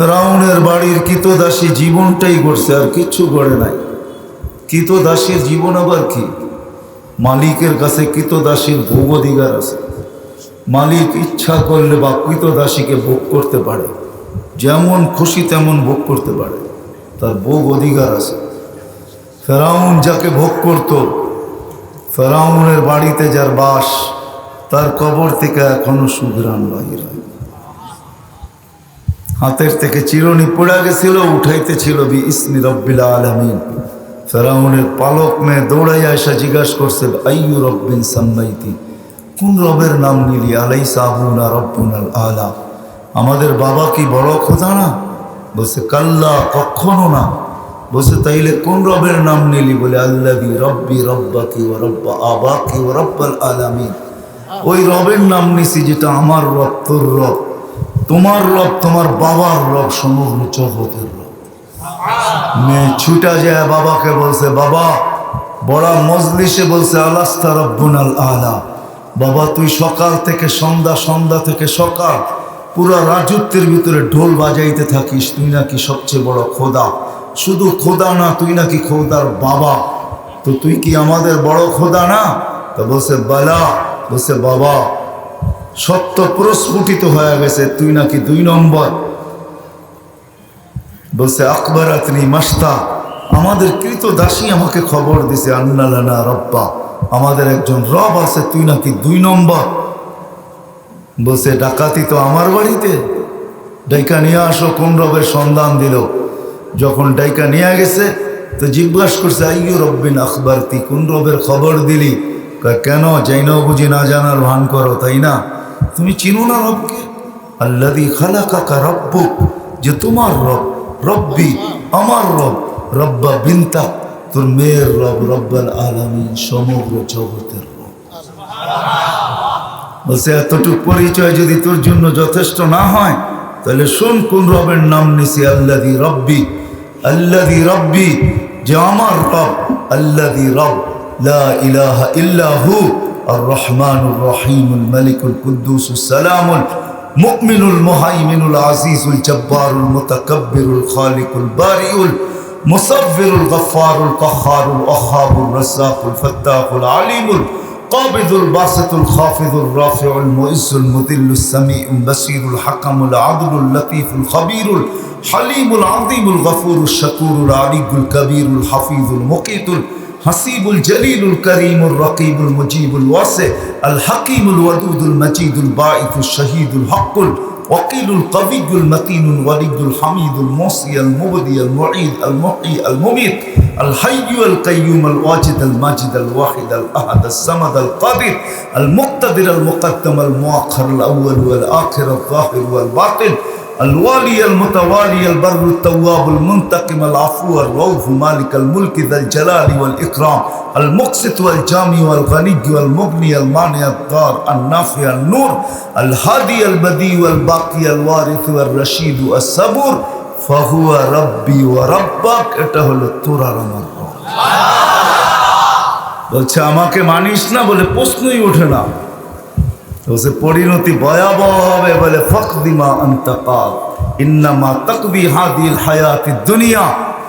ফেরাউনের বাড়ির কিতদাসী জীবনটাই গড়ছে আর কিচ্ছু গড়ে নাই। কিতদাসীর জীবন আবার কি? মালিকের কাছে কিতদাসীর ভোগ অধিকার আছে। মালিক ইচ্ছা করলে বা কৃতদাসীকে ভোগ করতে পারে। যেমন খুশি তেমন ভোগ করতে পারে। তার ভোগ অধিকার আছে। ফেরাউন যাকে ভোগ করত, ফেরাউনের বাড়িতে যার বাস, তার কবর থেকে এখনও সুগ্রাম বাহির হয়। হাতের থেকে চিরনি পড়ে গেছিল, উঠাইতেছিল বি ইসমি রব্বিল আলমিন। ফেরাউনের পালক মেয়ে দৌড়াই আসা জিজ্ঞাসা করছে, আইয়ু রব্বিন সাম্মাইতি? কোন রবের নাম নিলি? আলাই সাহুনা রব্বুনাল আলা। আমাদের বাবা কি বড় খোদা না? বলছে, কাল্লা, কখনো না। বলছে, তাইলে কোন রবের নাম নিলি? বলে আল্লাহি রব্বি রব্বাকি ও রব্বা আবাকি ও রব্বাল আলামিন। ওই রবের নাম নিছি যেটা আমার রব তোর রব। তোমার রব তোমার বাবার রব, সমগ্র জগতের রব। মেয়ে ছুটা যায়, বাবাকে বলছে, বাবা বড়া মজলিসে বলছে, আলাস্তা রব্বুনাল আলা। বাবা, তুই সকাল থেকে সন্ধ্যা সন্ধ্যা থেকে সকাল, পুরা রাজত্বের ভিতরে ঢোল বাজাইতে থাকিস, তুই নাকি সবচেয়ে বড় খোদা। শুধু খোদা না, তুই নাকি খোদার বাবা। তো তুই কি আমাদের বড় খোদা না? তা বলছে, বালা। বলছে, বাবা সত্য প্রস্ফুটিত হয়ে গেছে, তুই নাকি দুই নম্বর। বলছে আকবর আতনি মাস্তা, আমাদের কৃত দাসী আমাকে খবর দিছে আন্নালানা রব্বা, আমাদের একজন রব আছে, তুই নাকি দুই নম্বর? বলছে, ডাকাতি তো আমার বাড়িতে। ডাইকা নিয়ে আসো, কোন রবের সন্ধান দিল? যখন ডাইকা নিয়ে গেছে, তো জিজ্ঞাসা করছে, আইয়ু রব্বিন আখবর তুই কোন রবের খবর দিলি? কেন? যাইনাও বুঝি, না জানার ভান করো, তাই না? তুমি চিনো না রবকে? আল্লাদি খালা কাকা রব্বুক যে তোমার রব, রব্বি আমার রব, রব্বা বিনতা, তোর মেয়ের রব রব্বাল আলামিন সমগ্র জগতের রব। বলছে, এতটুকু পরিচয় যদি তোর জন্য যথেষ্ট না হয়, তাহলে শোন কোন রবের নাম নিছি আল্লাদি রব্বি আল্লাদি রব্বি, যে আমার রব আল্লাদি রব, লা ইলাহা ইল্লাহু الرحمن الرحيم الملك القدوس السلام المؤمن المهيمن العزيز الجبار المتكبر الخالق البارئ المصور الغفار القهار الأخاب الرزاق الفتاح العليم القابض الباسط الخافض الرافع المؤز المذل السميع البصير الحكم العدل اللطيف الخبير الحليم العظيم الغفور الشكور العلي الكبير الحفيظ المقيت الحسيب الجليل الكريم الرقيب المجيب الواسع الحكيم الودود المجيد الباعث الشهيد الحق وقيل القوي المتين الولي الحميد الموصي المبدي المعيد المحيي المميت الحي القيوم الواجد الماجد الواحد الأحد الصمد القادر المقتدر المقدم المؤخر الأول والآخر الظاهر والباطن الوالي المتوالي البر التواب المنتقم العفو الرؤوف مالك الملك ذا الجلال والإكرام المقسط والجامع والغني والمغني المانع الضار النافع النور الهادي البديع والباقي الوارث والرشيد الصبور فهو ربي وربك এটা হলো তোর আর আমার রব। বলছে আমাকে মানিস না বলে প্রশ্নই ওঠে না বলছে পরিণতি ভয়াবহ হবে বলে ফকদিমা অন্তকাল ইন্নামা তকবি হাদিল হায়াতি দুনিয়া।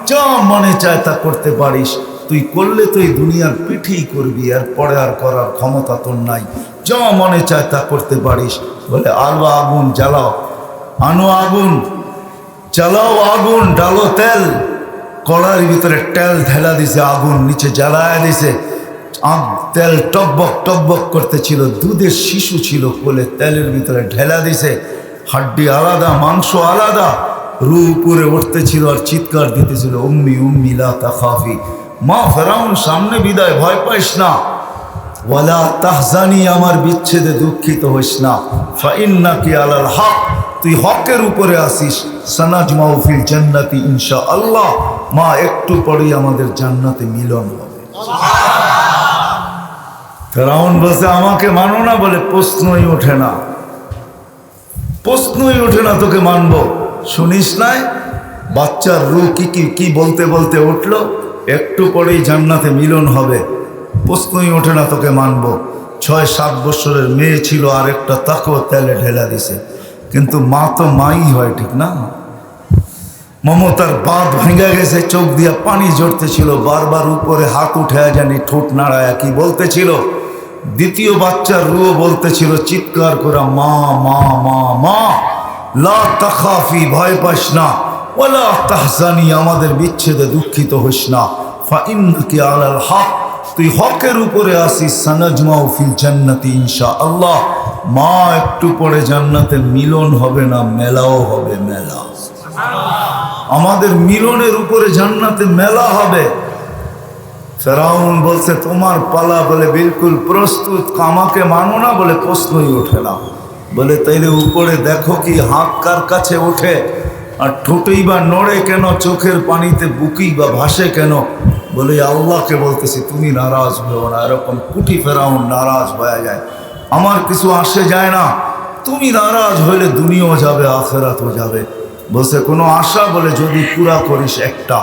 যা মনে চায় তা করতে পারিস। তুই করলে তুই দুনিয়ার পিঠেই করবি আর পরে আর করার ক্ষমতা তোর নাই। যা মনে চায় তা করতে পারিস। বলে, আলো আগুন জ্বালাও। আনো আগুন, জ্বালাও আগুন, ডালো তেল। কড়ার ভিতরে তেল ঢেলা দিছে, আগুন নিচে জ্বালায় দিছে। তেল টকবক টকবক করতেছিল, দুধের শিশু ছিল কোলে, তেলের ভিতরে ঢেলা দিছে, হাড্ডি আলাদা, মাংস আলাদা, রু উপরে উঠতেছিল আর চিৎকার দিতেছিল, উম্মি উম্মি, লা তাখাফি। মা ফেরাউন, সামনে বিদায়, ভয় পাইস না। ওয়ালা তাহজানি, আমার বিচ্ছেদে দুঃখিত হইস না। ফাইন্নাকি আলাল হক। তুই হকের উপরে আসিস। সানাজ মাহফিল জান্নাতি ইনশা আল্লাহ মা, একটু পরেই আমাদের জান্নাতে মিলন হবে। ফেরাউন বলছে, আমাকে মানো না বলে প্রশ্নই ওঠে না। প্রশ্নই ওঠে না তোকে মানবো। শুনিস নাই? বাচ্চার রু কি কি কি বলতে বলতে উঠল? একটু পরেই জান্নাতে মিলন হবে। প্রশ্নই ওঠে না তোকে মানবো। ছয়, সাত বছরের মেয়ে ছিল, আর একটা তাকেও তেলে ঢেলা দিছে। কিন্তু মা তো মাই হয়, ঠিক না? মমতার বাঁধ ভেঙে গেছে, চোখ দিয়া পানি ঝরতেছিল। বারবার উপরে হাত উঠে জানি ঠোঁট নাড়ায়া, কি বলতেছিল? দ্বিতীয় বাচ্চার রুও বলতেছিল, চিৎকার করা, মা মা মা মা ভয় পাস না ওলা তাহসানি আমাদের বিচ্ছেদে দুঃখিত না হক, তুই হকের উপরে আসিস ইনশা আল্লাহ মা একটু পরে জান্নাতে মিলন হবে না, মেলাও হবে মেলা। আমাদের মিলনের উপরে জান্নাতে মেলা হবে। ফেরাউন বলছে, তোমার পালা বলে বিলকুল প্রস্তুত, আমাকে মানো না বলে প্রশ্নই ওঠে না। বলে, তাইলে উপরে দেখো কি হাত কার কাছে ওঠে, আর ঠোঁটেই বা নড়ে কেন, চোখের পানিতে বুকি বা ভাসে কেন? বলে, আল্লাহকে বলতেছি, তুমি নারাজ হও না, এরকম কুটি ফেরাউন নারাজ হয়ে যায়, আমার কিছু আসে যায় না। তুমি নারাজ হইলে দুনিয়াও যাবে, আখেরাতও যাবে। বলছে, কোনো আশা বলে যদি পুরা করিস একটা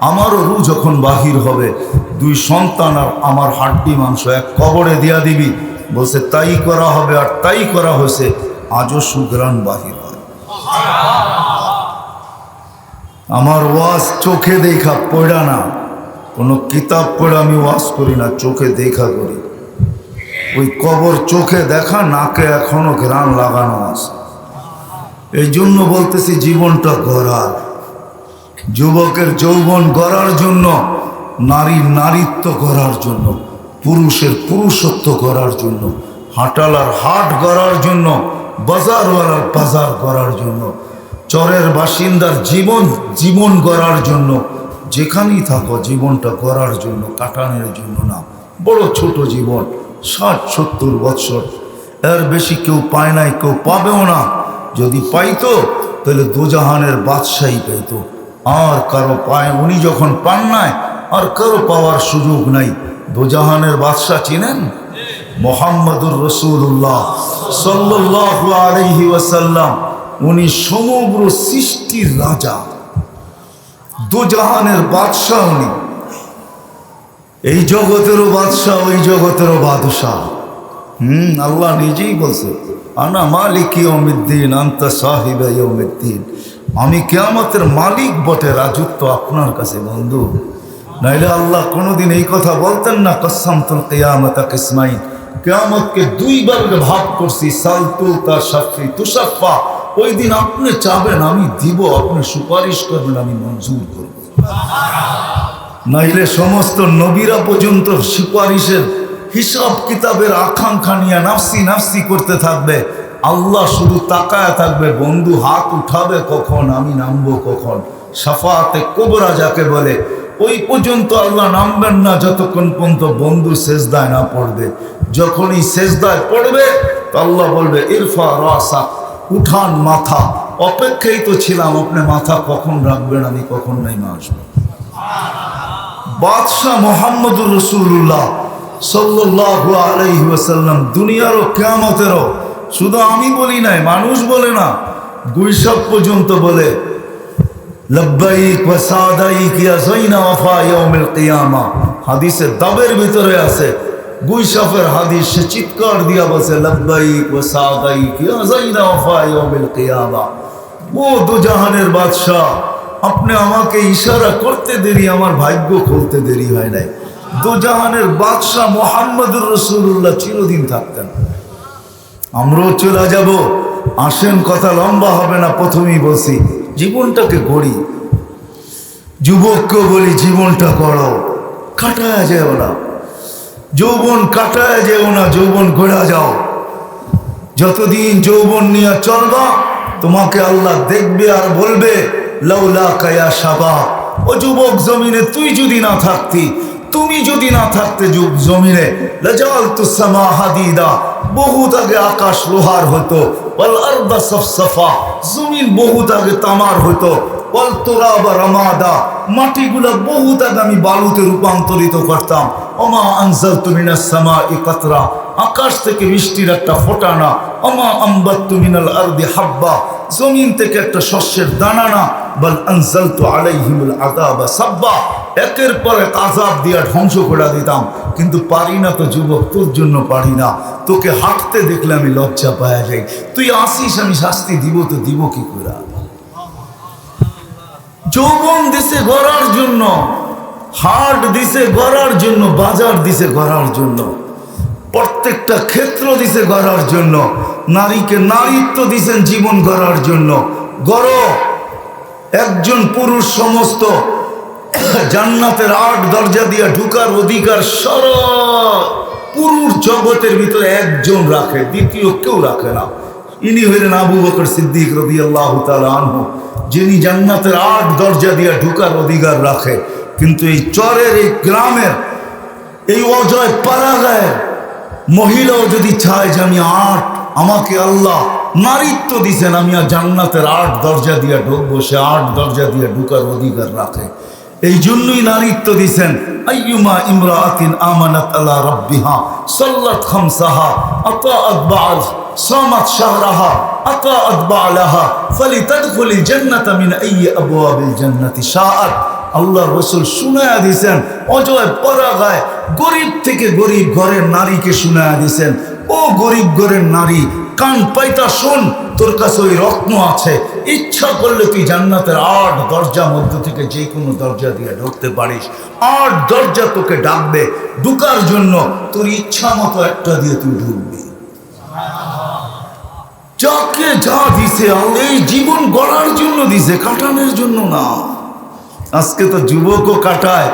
আমারও রু যখন বাহির হবে, দুই সন্তান আর আমার হাড্ডি মাংস এক কবরে দিয়া দিবি। বলছে, তাই করা হবে আর তাই করা হয়েছে, আজও সুগ্রাণ বাহির হয়। আমার ওয়াজ চোখে দেখা পড়া না, কোনো কিতাব পড়ে আমি ওয়াজ করি না, চোখে দেখা করি। ওই কবর চোখে দেখা, নাকে এখনও গ্রান লাগানো আছে। এই জন্য বলতেছি, জীবনটা গড়ার। যুবকের যৌবন গড়ার জন্য নারীর নারীত্ব করার জন্য, পুরুষের পুরুষত্ব করার জন্য, হাঁটালার হাট গড়ার জন্য, বাজারওয়ালার বাজার করার জন্য, চরের বাসিন্দার জীবন জীবন গড়ার জন্য, যেখানেই থাকো জীবনটা গড়ার জন্য, কাটানোর জন্য না। বড় ছোট জীবন, ষাট, সত্তর বৎসর। এর বেশি কেউ পায় নাই, কেউ পাবেও না। যদি পাইতো, তাহলে দুজাহানের বাদশাহী পাইতো আর কারও পায় উনি যখন পান নাই, আর কারও পাওয়ার সুযোগ নাই। দুজাহানের বাদশাহ চিনেন? মোহাম্মদুর রসুল্লাহ সাল্লাহ আলহি ওয়াসাল্লাম। উনি সমগ্র সৃষ্টির রাজা। দুজাহানের বাদশাহ উনি। এই জগতেরও বাদশাহ, ওই জগতেরও বাদশাহ। হুম, আল্লাহ নিজেই বলছে, আনা মালিক ইয়মিদ্দিন আন্তা সাহিব ইয়মিদ্দিন আমি কেয়ামতের মালিক বটে রাজত্ব আপনার কাছে, বন্ধু। নাইলে আল্লাহ কোনোদিন এই কথা বলতেন না, কসাম তুল কেয়ামতা কিসমাইন। কেয়ামতকে দুইবার ভাগ করছি, সালতু তার সাক্ষী তুষাফা ওই দিন আপনি চাবেন, আমি দিব, আপনি সুপারিশ করবেন, আমি মঞ্জুর করব। নাইলে সমস্ত নবীরা পর্যন্ত সুপারিশের হিসাব কিতাবের আকাঙ্ক্ষা নিয়ে নাফসি নাফসি করতে থাকবে। আল্লাহ শুধু তাকায় থাকবে, বন্ধু হাত উঠাবে কখন, আমি নামবো কখন? সাফাতে কোবরা যাকে বলে, ওই পর্যন্ত আল্লাহ নামবেন না যতক্ষণ পর্যন্ত বন্ধু সেজদায় না পড়বে। যখনই সেজদায় পড়বে, তো আল্লাহ বলবে, ইরফা রাসা, উঠান মাথা। অপেক্ষাই তো ছিলাম, আপনি মাথা কখন রাখবেন? আমি কখন নাই আসব? বাদশাহ মোহাম্মদুর রসুল্লাহ সাল্লাহ আলাইহি ওয়াসাল্লাম, দুনিয়ারও কেয়ামতেরও শুধু আমি বলি নাই, মানুষ বলে না। গুইসব পর্যন্ত বলে বাদশাহ, আপনি আমাকে ইশারা করতে দেরি, আমার ভাগ্য খুলতে দেরি হয় নাই। দুজাহানের বাদশাহ মোহাম্মদুর রসুল্লাহ চিরদিন থাকতেন। আমরাও চলে যাব। আসেন, কথা লম্বা হবে না, প্রথমেই বলছি, জীবনটাকে গড়ি। যুবককে বলি, জীবনটা করো কাটায় যেও না। যৌবন কাটায় যেও না, যৌবন গড়া যাও। যতদিন যৌবন নিয়ে চলবা, তোমাকে আল্লাহ দেখবে আর বলবে লৌলা কায়া সাবা। ও যুবক জমিনে তুই যদি না থাকতি তুমি যদি না থাকতে যুগ জমিনে লাজাল তুসামা হাদিদা, বহুত আগে আকাশ লোহার হতো ওয়াল আরদা সফসফা, জমিন বহুত আগে তামার হতো বল ওয়াল তোরাবা রামাদা, মাটিগুলা বহুত আগে আমি বালুতে রূপান্তরিত করতাম, ওমা আনজাল তুমিনাস সামা ইকাতরা আকাশ থেকে বৃষ্টির একটা ফোটানা অমা আম্বাত্তু মিনাল আরদি হাব্বা, জমিন থেকে একটা শস্যের দানা না বল আনজালতু আলাইহিমুল আযাবা সাব্বা। একের পর আযাব দিয়া ধ্বংস করে দিতাম। কিন্তু পারি না তো যুবক, তোর জন্য পারি না। তোকে হাঁটতে দেখলে আমি লজ্জা পাওয়া যাই। তুই আসিস, আমি শাস্তি দিব, তো দিব কি করে? যৌবন দিছে গড়ার জন্য, হাট দিছে গড়ার জন্য, বাজার দিছে গড়ার জন্য, প্রত্যেকটা ক্ষেত্র দিছে গড়ার জন্য, নারীকে নারীত্ব দিছেন জীবন গড়ার জন্য। গড়। একজন পুরুষ সমস্ত জান্নাতের আট দরজা দিয়ে ঢুকার অধিকার সর পুরুষ জগতের ভিতরে একজন রাখে, দ্বিতীয় কেউ রাখে না। ইনি হইলেন আবু বকর সিদ্দিক রবি আল্লাহ আনহু, যিনি জান্নাতের আট দরজা দিয়ে ঢুকার অধিকার রাখে। কিন্তু এই চরের, এই গ্রামের, এই অজয় পাড়াগায় মহিলাও যদি চায় যে আমি আট, আমাকে আল্লাহ নারীত্ব দিছেন, আমি আর জান্নাতের আট দরজা দিয়ে ঢুকবো, সে আট দরজা দিয়ে ঢুকার অধিকার রাখে। এই জন্যই নারীত্ব দিছেন, আইয়ুমা ইমরাআতিন আমানাত আলা রাব্বিহা, সাল্লাত খামসাহা আতাআত বা'ল সামাত শাহরাহা আতাআত বা'লাহা ফালিতাদখুলিল জান্নাতা মিন আইয়ি আবওয়াবিল জান্নাতি শাআত। আল্লাহ রসুল শুনায়া দিছেন, অজয় পরাগায় গরিব থেকে গরিব ঘরের নারীকে শুনায়া দিছেন, ও গরিব ঘরের নারী কান পাইতা শোন, তোর কাছে ওই রত্ন আছে। ইচ্ছা করলে তুই জান্নাতের আট দরজা মধ্য থেকে যে কোনো দরজা দিয়ে ঢুকতে পারিস। আট দরজা তোকে ডাকবে, ঢুকার জন্য তোর ইচ্ছা মতো একটা দিয়ে তুই ঢুকবি। যাকে যা দিছে এই জীবন গড়ার জন্য দিছে, কাটানোর জন্য না। আজকে তো যুবকও কাটায়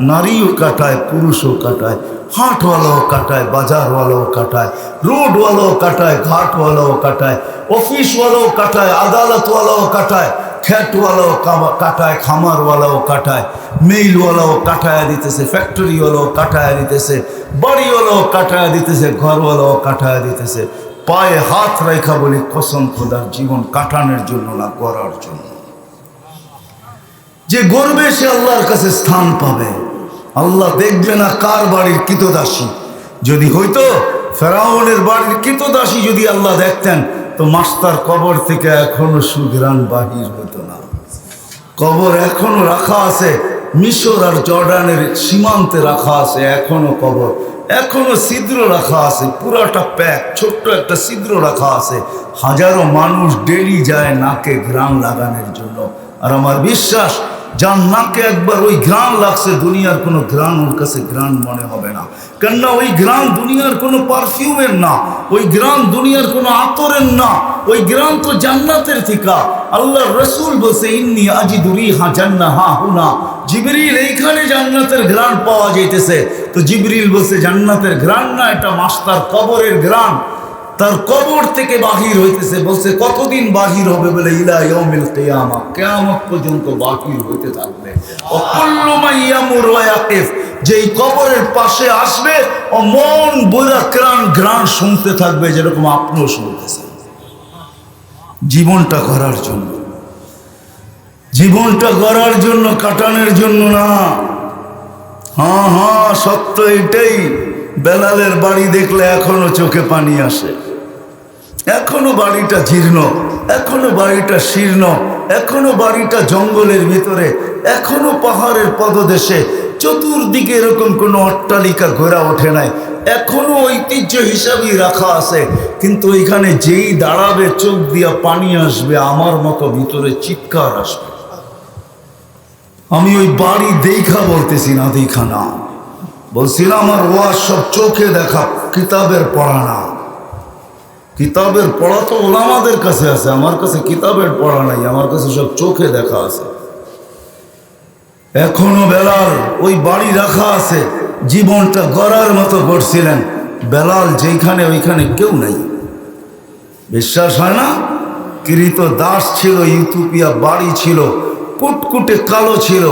নারীও কাটায়, পুরুষও কাটায়, হাটওয়ালাও কাটায়, বাজারওয়ালাও কাটায়, রোডওয়ালাও কাটায়, ঘাটওয়ালাও কাটায়, অফিসওয়ালাও কাটায়, আদালতওয়ালাও কাটায়, খ্যাটওয়ালাও কাটায়, খামারওয়ালাও কাটায়, মেইলওয়ালাও কাটায় দিতেছে, ফ্যাক্টরিওয়ালাও কাটায় দিতেছে, বাড়িওয়ালাও কাটায় দিতেছে, ঘরওয়ালাও কাটায় দিতেছে। পায়ে হাত রেখা বলি, কসম খোদার জীবন কাটানোর জন্য না করার জন্য। যে গর্বে সে আল্লাহর কাছে স্থান পাবে। আল্লাহ দেখবে না কার বাড়ির কৃতদাসী। যদি হইতো, ফেরাউনের বাড়ির কৃতদাসী যদি আল্লাহ দেখতেন, তো মাস্টার কবর থেকে এখনও সুগ্রাণ বাহির হতো না। কবর এখনও রাখা আছে, মিশর আর জর্ডানের সীমান্তে রাখা আছে, এখনও কবর। এখনও ছিদ্র রাখা আছে, পুরাটা প্যাক, ছোট্ট একটা ছিদ্র রাখা আছে। হাজারো মানুষ ডেলি যায় নাকে গ্রাম লাগানোর জন্য। আর আমার বিশ্বাস যার নাকে একবার ওই গ্রাম লাগছে, দুনিয়ার কোনো গ্রাম ওর কাছে গ্রাম মনে হবে না। কেননা ওই গ্রাম দুনিয়ার কোনো পারফিউমের না, ওই গ্রাম দুনিয়ার কোনো আতরের না, ওই গ্রাম তো জান্নাতের থিকা আল্লাহ রসুল বসে ইন্নি আজি দুরি হা জান্না হা হুনা। জিবরিল এইখানে জান্নাতের গ্রাম পাওয়া যাইতেছে। তো জিবরিল বসে জান্নাতের গ্রাম না, এটা মাস্টার কবরের গ্রাম তার কবর থেকে বাহির হইতেছে, বলছে, কতদিন বাহির হবে বলে ইলা ইয়াউমিল কিয়ামা? কিয়ামত পর্যন্ত বাহির হইতে থাকবে। ও কুল্লু মাইয়ামুর ওয়া ইয়াকিফ, যেই কবরের পাশে আসবে ও মন বইরা ক্রাণ গ্রাণ শুনতে থাকবে যেরকম আপনিও শুনতেছেন। জীবনটা করার জন্য। জীবনটা গড়ার জন্য, কাটানোর জন্য না। হ্যাঁ হ্যাঁ সত্য এটাই। বেলালের বাড়ি দেখলে এখনও চোখে পানি আসে। এখনও বাড়িটা জীর্ণ, এখনও বাড়িটা শীর্ণ, এখনও বাড়িটা জঙ্গলের ভিতরে, এখনও পাহাড়ের পদদেশে, চতুর্দিকে এরকম কোনো অট্টালিকা ঘোরা ওঠে নাই। এখনও ঐতিহ্য হিসাবেই রাখা আছে। কিন্তু এখানে যেই দাঁড়াবে, চোখ দিয়া পানি আসবে, আমার মতো ভিতরে চিৎকার আসবে। আমি ওই বাড়ি দেখা বলতেছি না, দেখা না। বলছিলাম, আমার ওয়াজ সব চোখে দেখা, কিতাবের পড়া না। কিতাবের পড়া তো ওলামাদের কাছে আছে, আমার কাছে কিতাবের পড়া নাই, আমার কাছে সব চোখে দেখা আছে। এখনও বেলাল ওই বাড়ি রাখা আছে, জীবনটা গড়ার মতো করছিলেন, বেলাল যেখানে ওইখানে কেউ নাই। বিশ্বাস হয় না? কৃত দাস ছিল ইউথুপিয়া বাড়ি ছিল, কুটকুটে কালো ছিল,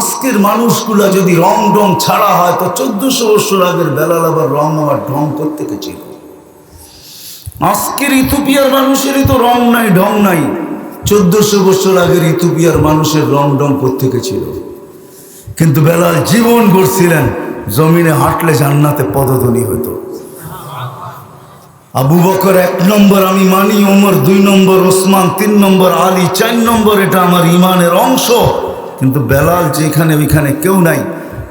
আজকের মানুষগুলা যদি রং ডং ছাড়া হয়, তো চোদ্দশো বছর আগের বেলাল আবার রং আবার ঢং করতে ছিল আজকের ইথোপিয়ার মানুষেরই তো রং নাই, ঢং নাই। চোদ্দশো বছর আগের ইথোপিয়ার মানুষের রং ডং প্রত্যেকে ছিল? কিন্তু বেলাল জীবন গড়ছিলেন, জমিনে হাঁটলে জান্নাতে পদধ্বনি হতো আবু বকর এক নম্বর, আমি মানি, ওমর দুই নম্বর, ওসমান তিন নম্বর, আলী চার নম্বর, এটা আমার ইমানের অংশ। কিন্তু বেলাল যেখানে ওইখানে কেউ নাই।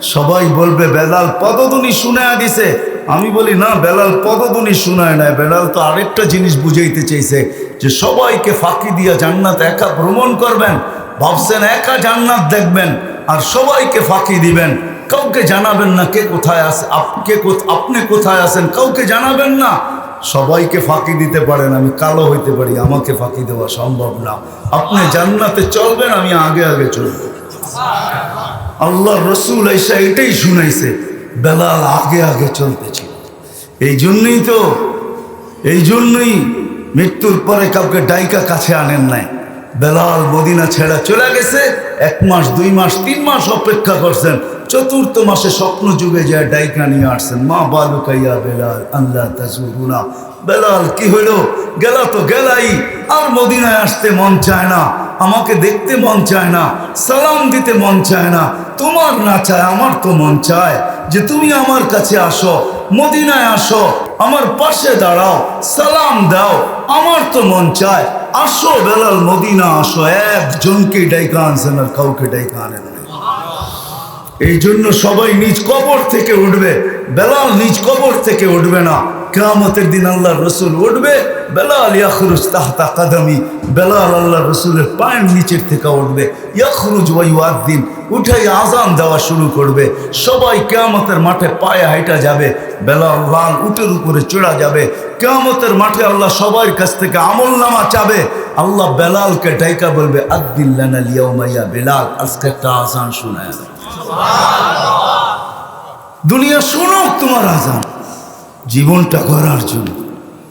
সবাই বলবে, বেলাল পদধ্বনি শুনে দিছে আমি বলি, না, বেলাল পদধ্বনি শোনায় নাই। বেলাল তো আরেকটা জিনিস বুঝাইতে চাইছে, যে সবাইকে ফাঁকি দিয়া জান্নাত একা ভ্রমণ করবেন, ভাবছেন একা জান্নাত দেখবেন আর সবাইকে ফাঁকি দিবেন। কাউকে জানাবেন না কে কোথায় আছে, আপ- কে কোথ- আপনি কোথায় আছেন, কাউকে জানাবেন না। সবাইকে ফাঁকি দিতে পারেন, আমি কালো হইতে পারি, আমাকে ফাঁকি দেওয়া সম্ভব না। আপনি জান্নাতে চলবেন, আমি আগে আগে চলব। আল্লাহ রসুল এসে এটাই শুনাইছে বেলাল আগে আগে চলতেছে এই জন্যই তো, এই জন্যই মৃত্যুর পরে কাউকে ডাইকা কাছে আনেন নাই। বেলাল মদিনা ছেড়া চলে গেছে, এক মাস, দুই মাস, তিন মাস অপেক্ষা করছেন। চতুর্থ মাসে স্বপ্ন যুগে যায় ডাইকা নিয়ে আসছেন। মা বালুকাইয়া বেলাল আল্লাহ তাজুরুনা। বেলাল, কি হইল? গেলা তো গেলাই, আর মদিনায় আসতে মন চায় না। আমাকে দেখতে মন চায় না, সালাম দিতে মন চায় না। তোমার না চায়, আমার তো মন চায়। যে তুমি আমার কাছে আসো, মদিনায় আসো, আমার পাশে দাঁড়াও, সালাম দাও, আমার তো মন চায়। আসো বেলাল, মদিনা আসো, একজনকে ডাইকা আনছেন আর কাউকে ডাইকা আনেন এই জন্য সবাই নিজ কবর থেকে উঠবে। বেলাল নিজ কবর থেকে উঠবে না। কেয়ামতের দিন আল্লাহ রসুল উঠবে। বেলাল ইয়াখরুজ তাহতা কাদামি। বেলাল আল্লাহ রসুলের পায়ের নিচের থেকে উঠবে। ইয়াখরুজ ওয়াইউদ্দিন উঠাই আজান দেওয়া শুরু করবে। সবাই কেয়ামতের মাঠে পায়ে হাইটা যাবে। বেলাল লাল উটের উপরে চড়া যাবে। কেয়ামতের মাঠে আল্লাহ সবার কাছ থেকে আমল নামা চাবে। আল্লাহ বেলালকে ডাইকা বলবে আদিল্লানা বেলাল। আজকে একটা আজান শোনায় দুনিয়া শুনুক তোমার আজান। জীবনটা করার জন্য।